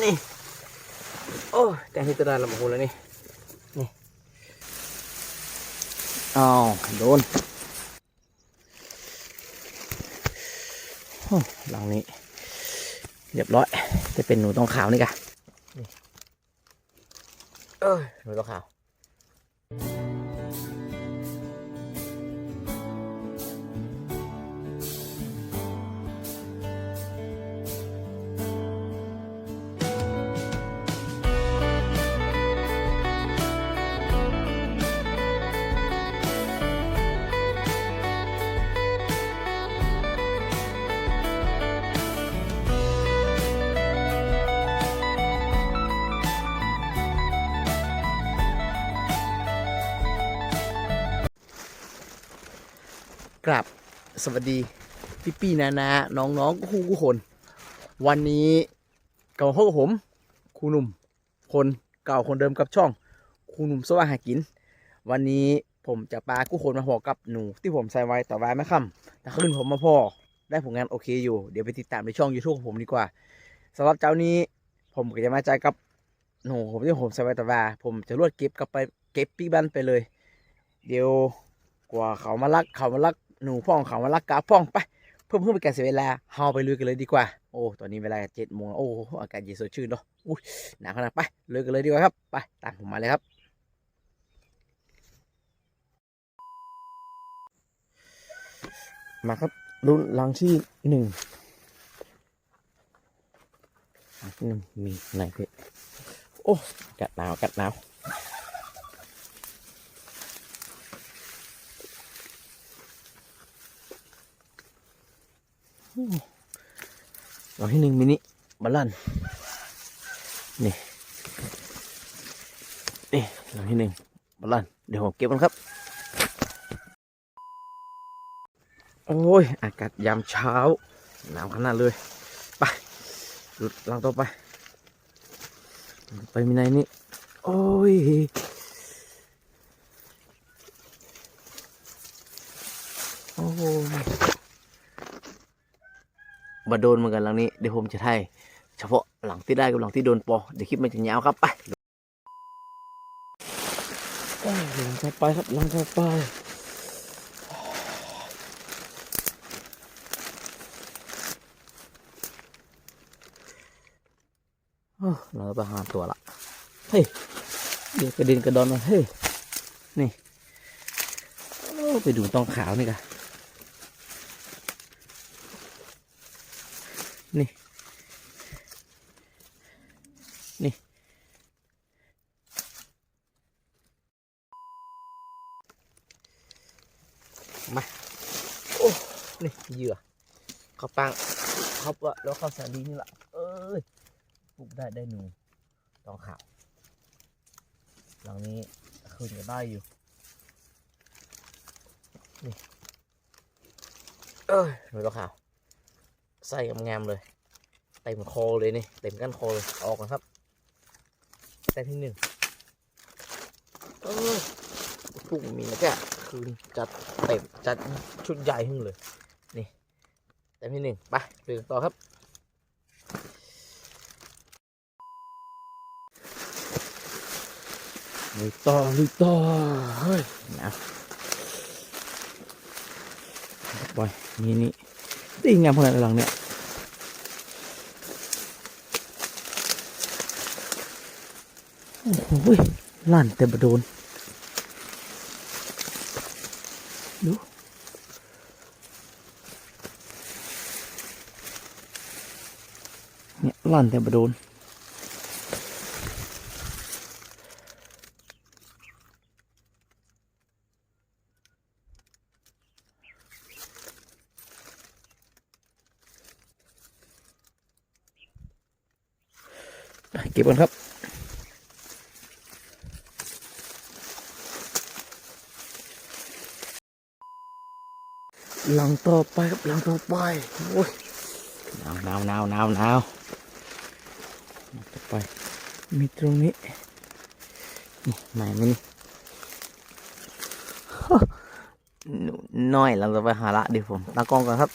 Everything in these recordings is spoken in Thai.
นี่ โอ้แต่ที่ตะดานลำพูแล้วนี่ นี่อ้าวโดนโอ้หลังนี้เรียบร้อย จะเป็นหนูต้องขาวนี่กะนี่เออหนูต้องขาว กราบสวัสดีพี่ปีนานาน้องน้องๆคู่คู่คนวันนี้กลับมาพบกับผมครูหนุ่ม คนเก่าคนเดิมกับช่องครูหนุ่มสว่างหากิน วันนี้ผมจะปลากู้คนมาพอกับหนูที่ผมใส่ไว้ต่อไว้ไม่ค่ำแต่คืนผมมาพอได้ผลงานโอเคอยู่ เดี๋ยวไปติดตามในช่อง YouTube ของผมดีกว่าสำหรับเจ้านี้ผมก็จะมาใจายกับหนูผมที่ผมใส่ไว้ต่อว่าผมจะรวดเก็บกลับไปเก็บปีบ้านไปเลย เดี๋ยวกว่าเขามาลักเขามาลัก หนูพ่องเขามาลักกาพ่องไป เพิ่มเพิ่มไปนการเสียเวลาเฮาไปลุยกันเลยดีกว่า โอ้ตอนนี้เวลาเจ็ดโมงโอ้อากาศเย็นสดชื่นเนาะอุ้ยหนาวขนาดไปลุยกันเลยดีกว่าครับไปตามผมมาเลยครับมาครับรุ่นลังที่หนึ่งลังที่หนึ่งมีไหนเพื่โอ้กาศหนาวกาศหนาว หลังที่หนึ่งมินิบาลันนี่นี่หลังที่หนึ่งบาลันเดี๋ยวผมเก็บมันครับโอ้ยอากาศยามเช้าหนาวขนาดเลยไปดูหลังต่อไป ไปมีในนี่โอ้ยโอ้ย มาโดนเหมือนกันหลังนี้เดี๋ยวผมจะให้เฉพาะหลังที่ได้กับหลังที่โดนปอเดี๋ยวคลิปมันจะยาวครับไปหลังต่อไปครับหลังต่อไปเราไปหาตัวละ เฮ้ยเดี๋ยวกระเด็นกระดอนมาเฮ้ย นี่ ไปดูต้องขาวนี่กัน นี่ นี่ มา โอ้ นี่ เหยื่อเขาปังเขาปะแล้วเขาแสนดีนี่แหละเอ้ยปุ๊บได้ได้หนูตองขาวหลังนี้คืนก็ได้อยู่ นี่ เอ้ยหนูตองขาว ใส่งามๆเลย เต็มคอเลยนี่ เต็มก้านคอเลย ออกนะครับแต่ที่หนึ่งเออพุ่งมีนะแกคืนจัดเต็มจัดชุดใหญ่ขึ้นเลย นี่แต่ที่หนึ่งไปไปกันต่อครับลุยต่อลุยต่อเฮ้ยนะบอยนี่นี่ ดีงามขนาดหลังเนี่ยโอ้โหลั่นเต็มปโดน ดูเนี่ยลั่นเต็มปโดน เก็บกันครับหลังต่อไปครับหลังต่อไปโอ้ยหนาวหนาวหนาวหนาวหนาวหลังต่อไป มีตรงนี้นี่ไหนมันหนูน้อยหลังต่อไปหาละเดี๋ยวผมตั้งกล้องก่อนครับ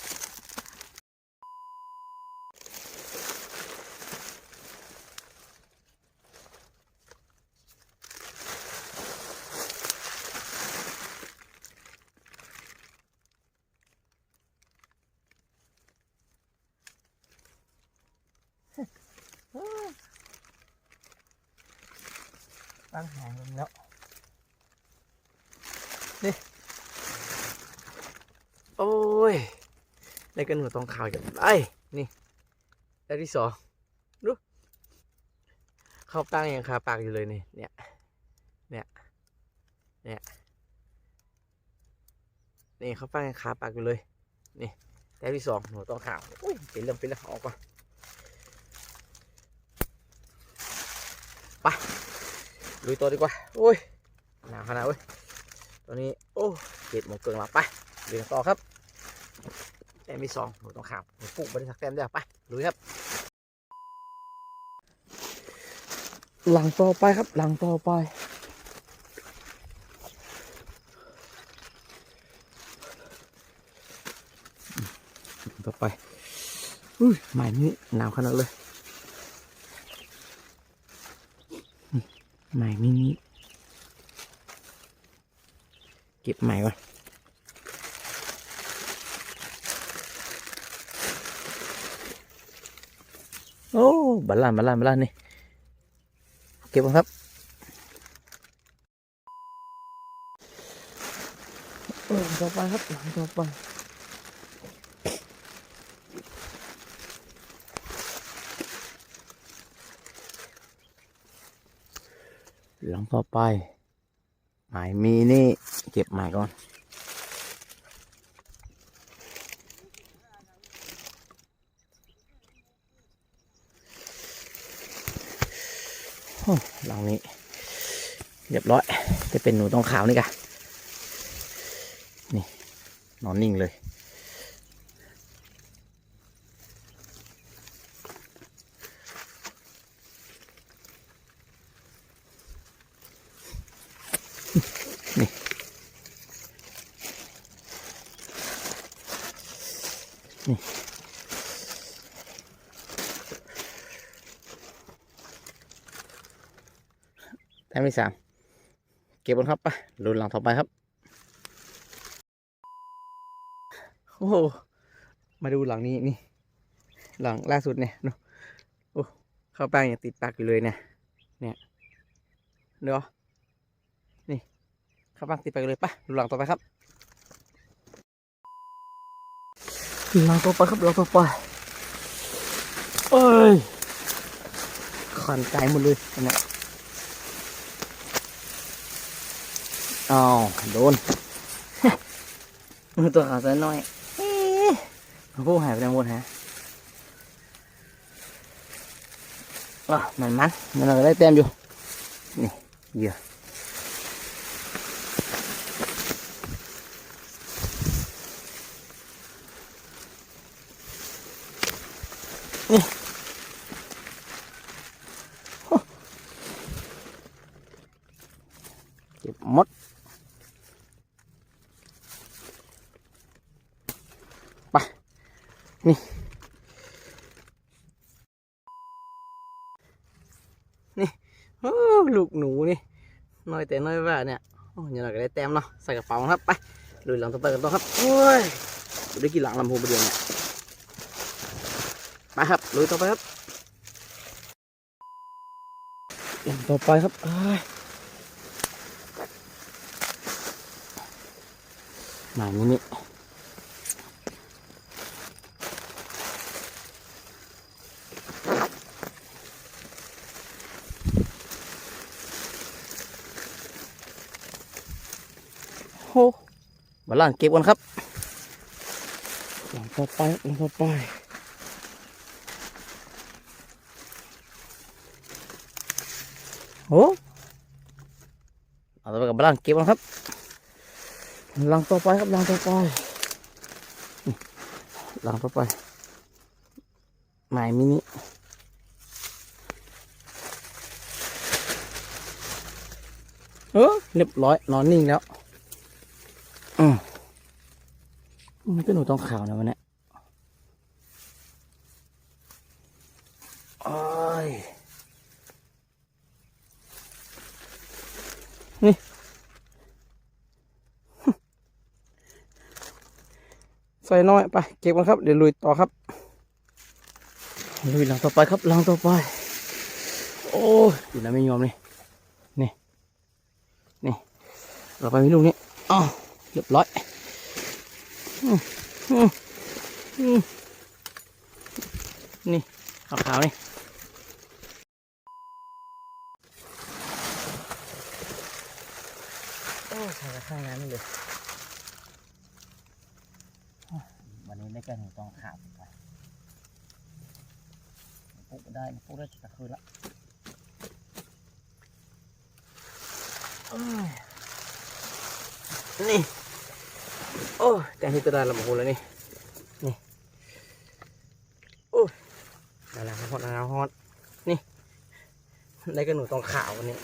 ตั้งหางมันแล้วนี่โอ้ยได้กันหนูตองขาวจากไอ้นี่ได้ที่สองดูเข้าตั้งยังคาปากอยู่เลยนี่เนี่ยเนี่ยเนี่ยนี่เขาตั้งยังคาปากอยู่เลยนี่ได้ที่สองหนูตองขาวอุ้ยเป็นเรื่องเป็นเรื่องออกก่อนไป ลุยตัวดีกว่าโอ้ยหนาวขนาดเว้ยตัวนี้โอ้เจ็ดโมงเกินแล้วไปเรียนต่อครับแต้มที่สองหนูต้องขามหนูปุ๊บบริษัทแต้มเดียวไปลุยครับ หลังต่อไปครับ หลังต่อไปต่อไปอุ้ยใหม่นี่หนาวขนาดเลย ใหม่มินิเก็บใหม่ก่อนโอ้บัลลันบัลลันบัลลันนี่ เก็บครับ โอ้ต่อไปครับหลังต่อไป หลังต่อไปหมายมีนี่ เก็บหม่ก่อนโอ้หลังนี้เรียบร้อย จะเป็นหนูต้องขาวนี่กะนี่ นอนนิ่งเลย นี่แต้มที่สามเก็บบนครับไปลุ้นหลังต่อไปครับ โอ้มาดูหลังนี้นี่ หลังล่าสุดเนี่ยดูโอ้เข้าแป้งยังติดปากอยู่เลยเนี่ย เนี่ยเดี๋ยวนี่เข้าแป้งติดไปเลยไปดูหลังต่อไปครับ หลังต่อไปครับหลังต่อไปเอ้ยขันใจหมดเลยอันเนี่ยอ้าโดนมือตัวขาวซะหน่อยเอ๊ะผู้หายไปไหนหมดฮะอะมันมันมันเราได้เต็มอยู่นี่เยื่อ นี่โอ้เก็บมด ไป นี่ นี่ลูกหนูนี่ น้อยแต่น้อยว่าเนี่ย โอ้ยเราก็ได้แต้มเนาะ ใส่กระเป๋าครับ ไปลุยหลังต่อไปกันต่อครับโอ้ยได้กี่หลังลำโพงไปเดียวเนี่ย ไปครับลุยต่อไปครับหลังต่อไปครับเอ้ยหมายนี้นี่โอ้มาล่างเก็บกันครับหลังต่อไปหลังต่อไป โอ้เอาต่อไปกับมาล่างเก็บกันครับลังต่อไปครับลังต่อไปลังต่อไปหมายมินิเออเรียบร้อยนอนนิ่งแล้ว อืมมันก็หนูต้องข่าวนะวันนี้ยโอ้ยนี่ ใส่น้อยไปเก็บกันครับ เดี๋ยวลุยต่อครับ ลุยหลังต่อไปครับหลังต่อไป โอ้ยอยู่นะไม่ยอมนี่นี่เราไปม่ลูกนี้อ๋อเรียบร้อยนี่ขาวๆนี่โอ้ใส่ข้างน้ำนี่เลยโอ้วันนี้ ได้แกงหนูตองขาวไปปุ๊บได้ปุ๊บได้ตะคืนละนี่ โอ้แต่ที่ตะดานละหมูแล้วนี่ นี่ โอ้ยนานาฮอตนานาฮอตนี่ ได้กระหนูตองขาววันนี้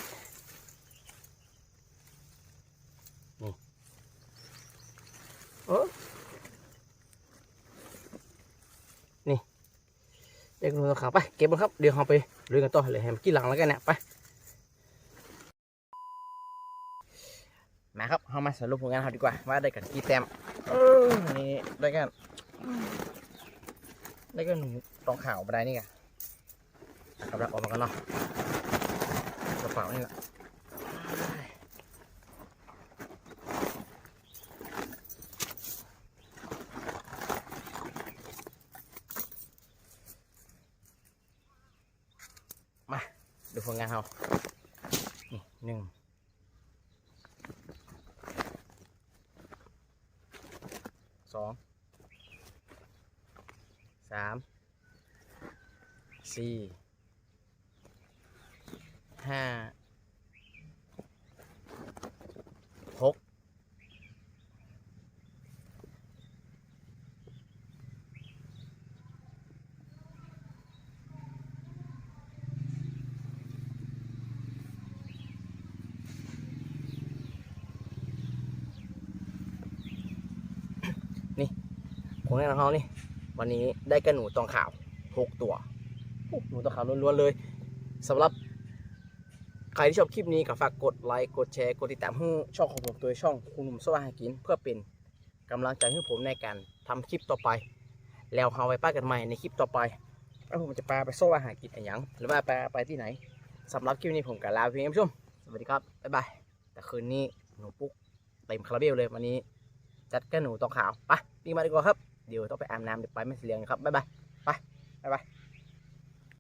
นี่โอ้ เด็กระหนูตองขาวไปเก็บมันครับเดี๋ยวเราไปเรือยกันต่อเลยให้มันกี่หลังแล้วกันเนี่ยไปมาครับเรามาสรุปผลงานเราดีกว่าว่าได้กันกี่แต้มเออนี่ได้กันได้กันหนูตองขาวไปได้นี่กันกำลังออกมากันเนาะกระเป๋านี่แหละมา ดูผลงานเรานี่หนึ่งสองสามสี่ห้า หก ผลงานของเขานี่วันนี้ได้กระหนูตองขาวหกตัวหนูตองขาวล้วนๆเลยสำหรับใครที่ชอบคลิปนี้ก็ฝากกดไลค์กดแชร์กดติดตามให้ช่องของผมตัวช่องคุณหนุ่มสว่างหากิน เพื่อเป็นกำลังใจให้ผมในการทำคลิปต่อไป แล้วเราไปป้ากันใหม่ในคลิปต่อไปว่าผมจะปลาไปโซ่อาหารกินอะไรยังหรือว่าปลาไปที่ไหนสำหรับคลิปนี้ผมกับลาเพียงผู้ชมสวัสดีครับบ๊ายบายแต่คืนนี้หนูปุ๊กเต็มคาราเบลเลยวันนี้ จัดกระหนูตองขาวไปปีมาดีกว่าครับ เดี๋ยวต้องไปอาบน้ำเดี๋ยวไปไม่เสียงครับบ๊ายบายไปบ๊ายบาย